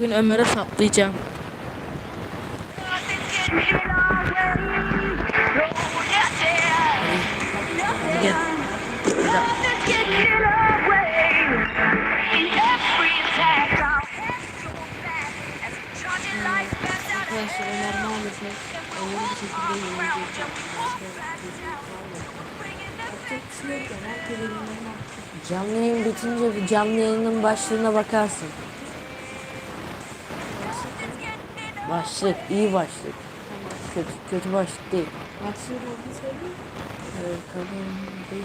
Bugün Ömer'e saplayacağım. Gel. Arkadaşlar Ömer maalesef yapacak. Canlı yayın bitince canlı yayının başlığına bakarsın. Başlık, iyi başlık. Kötü, kötü başlık değil. Başlığı oldu söyleyeyim. Evet, kadın bir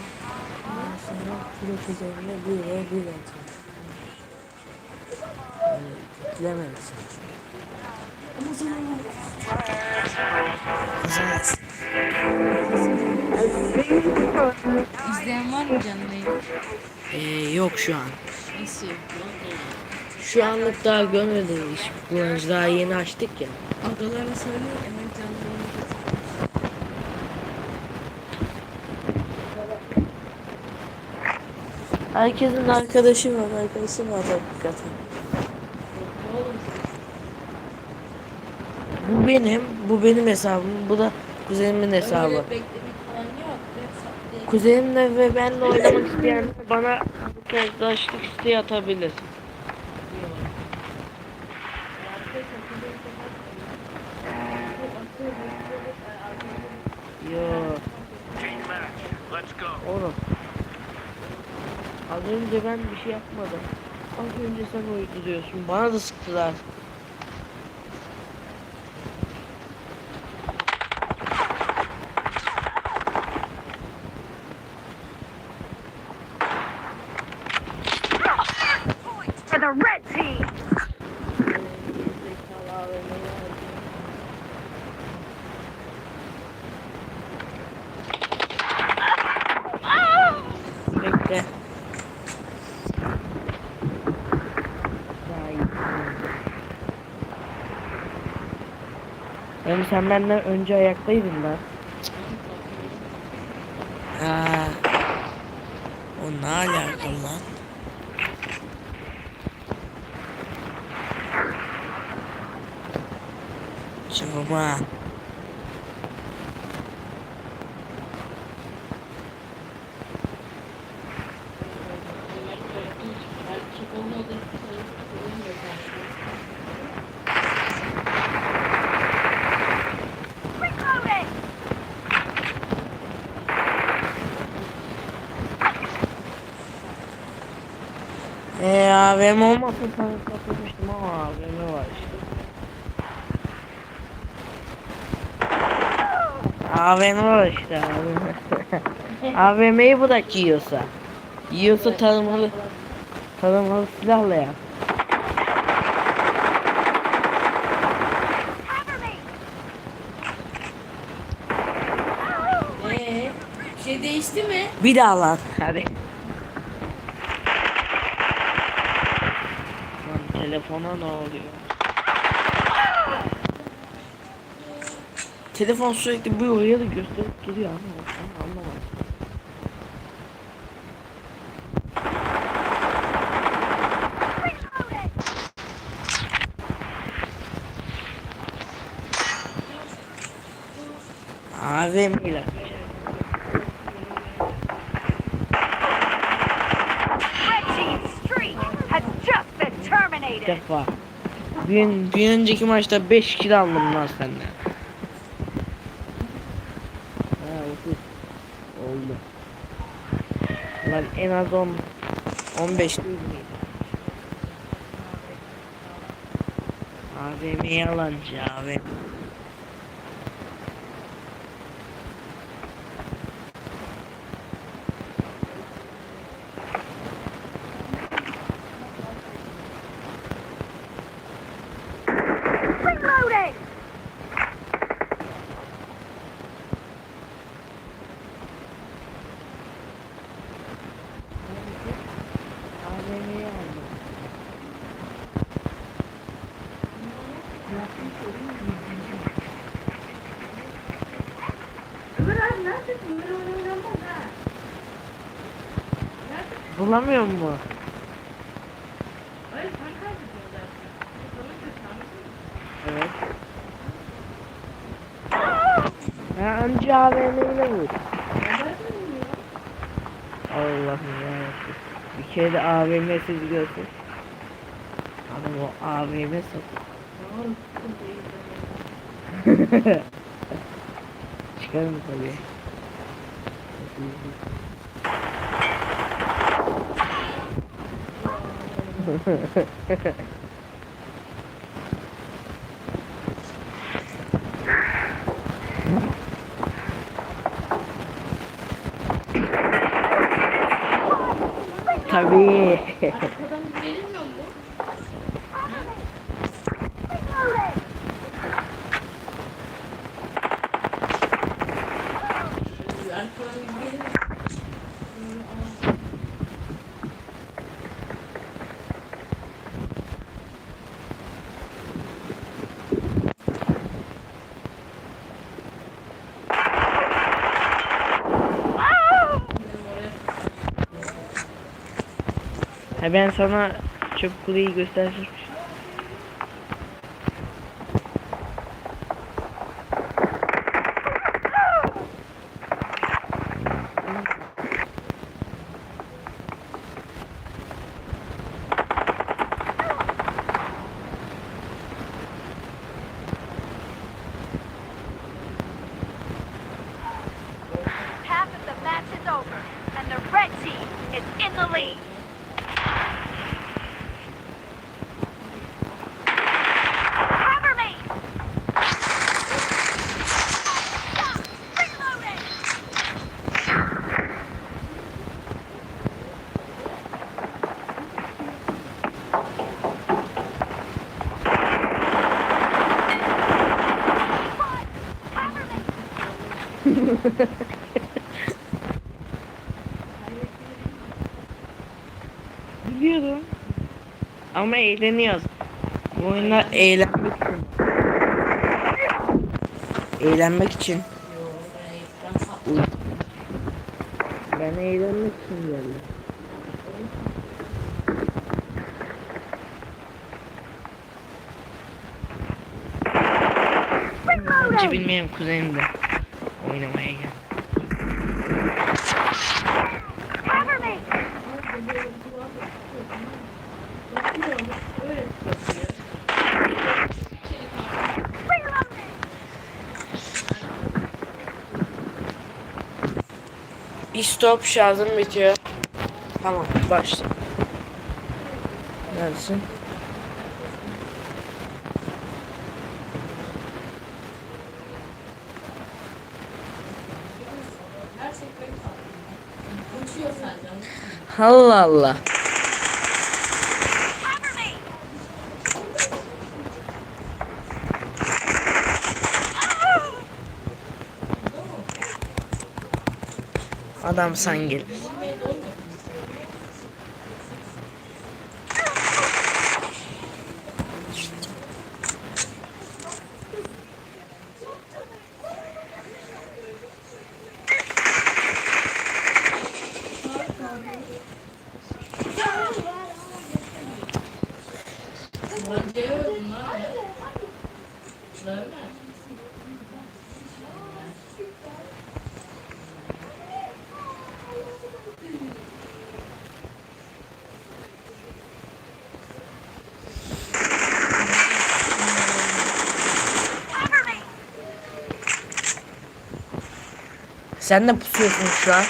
ondan sonra pilot üzerine bir ve bir atıyor. Evet, bilememişsin. Ama sana Kızamazsın. İzleyen var mı canlı yayın? Ee, yok şu an. Nasıl yok? Şu anlık daha görmedim hiç. Kullanıcı daha yeni açtık ya. Adalara söylüyor hemen getir. Herkesin arkadaşı var, arkadaşı var hakikaten. Bu benim, bu benim hesabım, bu da kuzenimin hesabı. Kuzenimle ve benle oynamak isteyenler bana arkadaşlık isteği atabilir. Yo, Team match. Let's go. oğlum. Az önce ben bir şey yapmadım. Az önce sen uyduruyorsun. Bana da sıktılar. for the red team. Bekle. Daha iyi. Yani sen benden önce ayaktaydın lan. Aa, o ne alakalı lan? Çıkma. Reloading. AVM olmasa sana kapatmıştım ama AVM var işte. AVM var işte AVM. AVM'yi bırak yiyorsa. Yiyorsa tarımalı tarımalı silahla yap. Bir şey değişti mi? Bir daha lan hadi. Lan telefona ne oluyor? Telefon sürekli bir oraya da gösterip geliyor ama ben anlamadım. Reloading. Defa. Bir, bir önceki maçta 5 kill aldım lan senden. Ha 30. Oldu. Lan en az 10 15 değil miydi? AVM yalancı AVM. Reloading. Bulamıyor mu? Anca AVM'yle vur. Allah'ım yarabbim. Bir kere de AVM'siz görsün. Adam o AVM satıyor. Çıkarım tabii. Tabii. Ha ben sana çok kuleyi göstereceğim. Biliyorum. Ama eğleniyoruz. Bu oyunlar eğlenmek için. Eğlenmek için. Ben eğlenmek için geldim. Hiç bilmeyen kuzenim de oynamaya! Reloading! Bir stop şarjım bitiyor. Tamam başla. Neredesin? Allah Allah. Adam sen gel. Me! Sen de pusuyorsun şu an.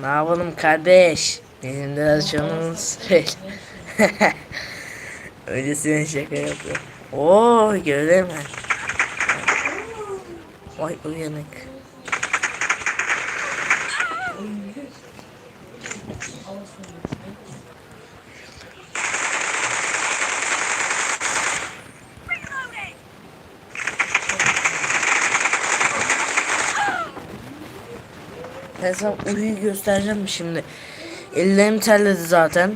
Ne yapalım kardeş? Bizim de canımız söyle. Öylesine şaka yapıyor. Oo gördün mü? Vay uyanık. Ben sana uyuyu göstereceğim şimdi? Ellerim terledi zaten.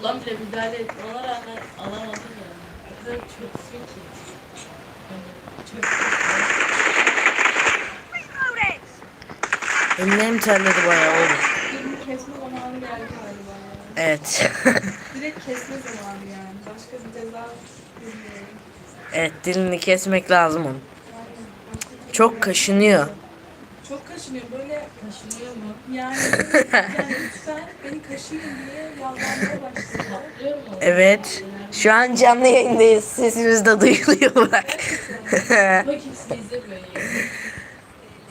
Ablam bile müdahale etti. Ona rağmen alamadım ya. Yani. O kadar çok ki. Ellerim terledi bayağı. Birini kesme zamanı geldi galiba. Evet. Direkt kesme zamanı yani. Başka bir ceza bilmiyorum. evet dilini kesmek lazım onun. Aynen. Başka bir Çok kaşınıyor. Çok kaşınıyor böyle Taşınıyor mu? yani, yani lütfen beni kaşıyın diye yalvarmaya başladı. Evet. Şu an canlı yayındayız. Sesimiz de duyuluyor bak.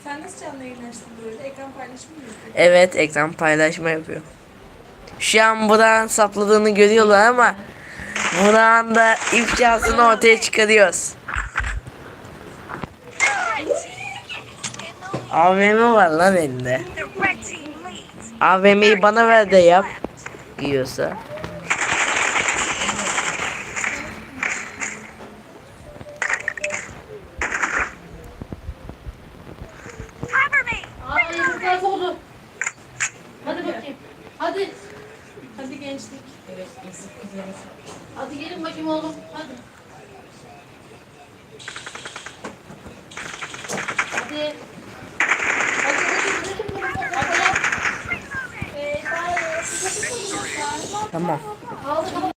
Sen nasıl canlı yayın açtın böyle? Ekran paylaşımı mı yapıyorsun? evet ekran paylaşma yapıyor. Şu an Burak'ın sapladığını görüyorlar ama Burak'ın da ifşasını ortaya çıkarıyoruz. AVM var lan elinde. AVM'yi bana ver de yap. Yiyorsa. Cover me! Aa yumurta oldu. Hadi bakayım. Hadi. Hadi gençlik. Evet, kızarız. Hadi gelin bakayım oğlum. Hadi. Hadi. Hadi hadi hadi hadi.